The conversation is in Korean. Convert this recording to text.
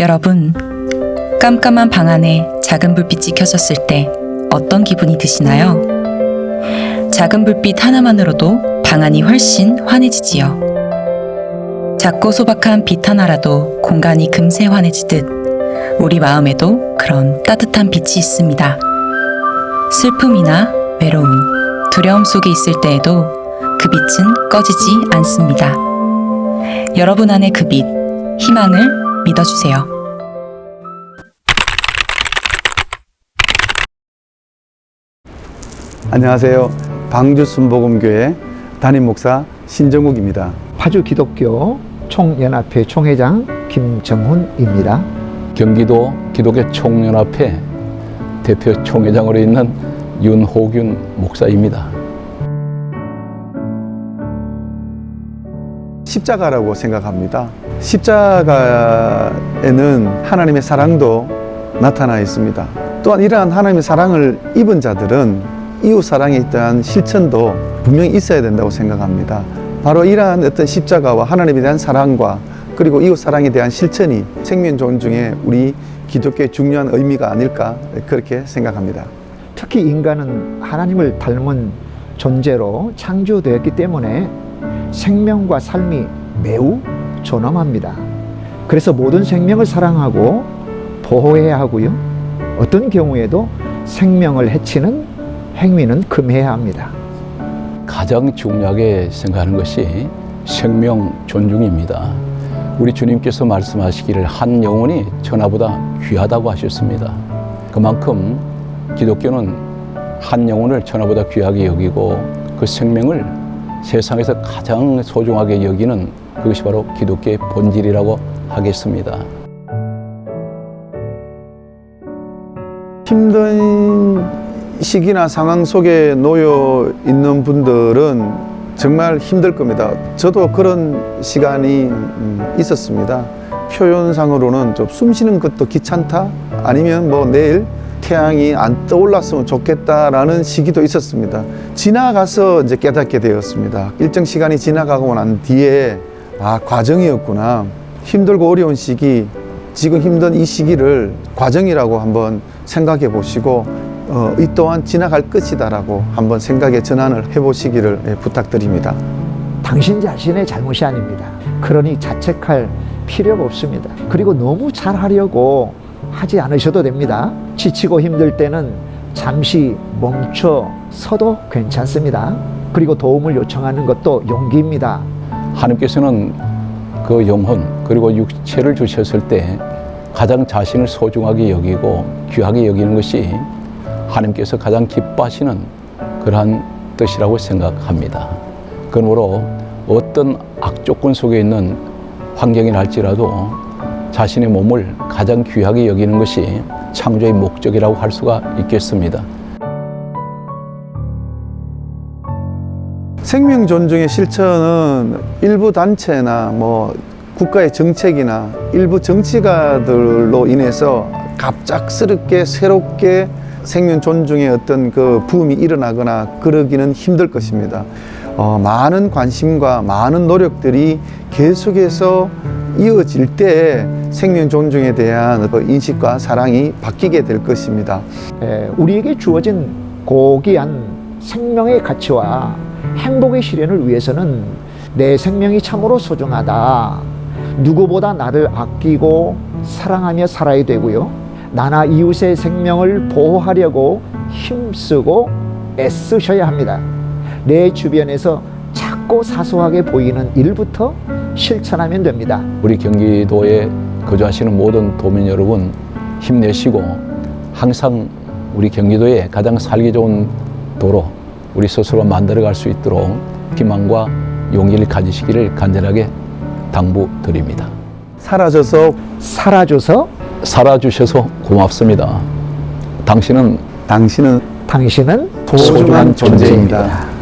여러분, 깜깜한 방 안에 작은 불빛이 켜졌을 때 어떤 기분이 드시나요? 작은 불빛 하나만으로도 방 안이 훨씬 환해지지요. 작고 소박한 빛 하나라도 공간이 금세 환해지듯 우리 마음에도 그런 따뜻한 빛이 있습니다. 슬픔이나 외로움, 두려움 속에 있을 때에도 그 빛은 꺼지지 않습니다. 여러분 안의 그 빛, 희망을 믿어주세요. 안녕하세요. 방주 순복음교회 담임 목사 신정욱입니다. 파주 기독교 총연합회 총회장 김정훈입니다. 경기도 기독교 총연합회 대표 총회장으로 있는 윤호균 목사입니다. 십자가라고 생각합니다. 십자가에는 하나님의 사랑도 나타나 있습니다. 또한 이러한 하나님의 사랑을 입은 자들은 이웃 사랑에 대한 실천도 분명히 있어야 된다고 생각합니다. 바로 이러한 어떤 십자가와 하나님에 대한 사랑과 그리고 이웃 사랑에 대한 실천이 생명 존중의 우리 기독교의 중요한 의미가 아닐까 그렇게 생각합니다. 특히 인간은 하나님을 닮은 존재로 창조되었기 때문에 생명과 삶이 매우 존엄합니다. 그래서 모든 생명을 사랑하고 보호해야 하고요. 어떤 경우에도 생명을 해치는 행위는 금해야 합니다. 가장 중요하게 생각하는 것이 생명 존중입니다. 우리 주님께서 말씀하시기를 한 영혼이 천하보다 귀하다고 하셨습니다. 그만큼 기독교는 한 영혼을 천하보다 귀하게 여기고 그 생명을 세상에서 가장 소중하게 여기는 그것이 바로 기독교의 본질이라고 하겠습니다. 힘든 시기나 상황 속에 놓여 있는 분들은 정말 힘들 겁니다. 저도 그런 시간이 음, 있었습니다. 표현상으로는 좀 숨 쉬는 것도 귀찮다? 아니면 뭐 내일 태양이 안 떠올랐으면 좋겠다라는 시기도 있었습니다. 지나가서 이제 깨닫게 되었습니다. 일정 시간이 지나가고 난 뒤에 아, 과정이었구나. 힘들고 어려운 시기, 지금 힘든 이 시기를 과정이라고 한번 생각해 보시고 어, 이 또한 지나갈 것이다라고 한번 생각의 전환을 해 보시기를 예, 부탁드립니다. 당신 자신의 잘못이 아닙니다. 그러니 자책할 필요가 없습니다. 그리고 너무 잘하려고 하지 않으셔도 됩니다. 지치고 힘들 때는 잠시 멈춰 서도 괜찮습니다. 그리고 도움을 요청하는 것도 용기입니다. 하나님께서는 그 영혼 그리고 육체를 주셨을 때 가장 자신을 소중하게 여기고 귀하게 여기는 것이 하나님께서 가장 기뻐하시는 그러한 뜻이라고 생각합니다. 그러므로 어떤 악조건 속에 있는 환경이 할지라도 자신의 몸을 가장 귀하게 여기는 것이 창조의 목적이라고 할 수가 있겠습니다. 생명 존중의 실천은 일부 단체나 뭐 국가의 정책이나 일부 정치가들로 인해서 갑작스럽게 새롭게 생명 존중의 어떤 그 부음이 일어나거나 그러기는 힘들 것입니다. 어, 많은 관심과 많은 노력들이 계속해서 이어질 때 생명 존중에 대한 그 인식과 사랑이 바뀌게 될 것입니다. 에, 우리에게 주어진 고귀한 생명의 가치와 행복의 실현을 위해서는 내 생명이 참으로 소중하다. 누구보다 나를 아끼고 사랑하며 살아야 되고요. 나나 이웃의 생명을 보호하려고 힘쓰고 애쓰셔야 합니다. 내 주변에서 작고 사소하게 보이는 일부터 실천하면 됩니다. 우리 경기도에 거주하시는 모든 도민 여러분 힘내시고 항상 우리 경기도에 가장 살기 좋은 도로 우리 스스로 만들어갈 수 있도록 희망과 용기를 가지시기를 간절하게 당부드립니다. 사라져서 살아줘서 살아주셔서 고맙습니다. 당신은 당신은 당신은 소중한 존재입니다.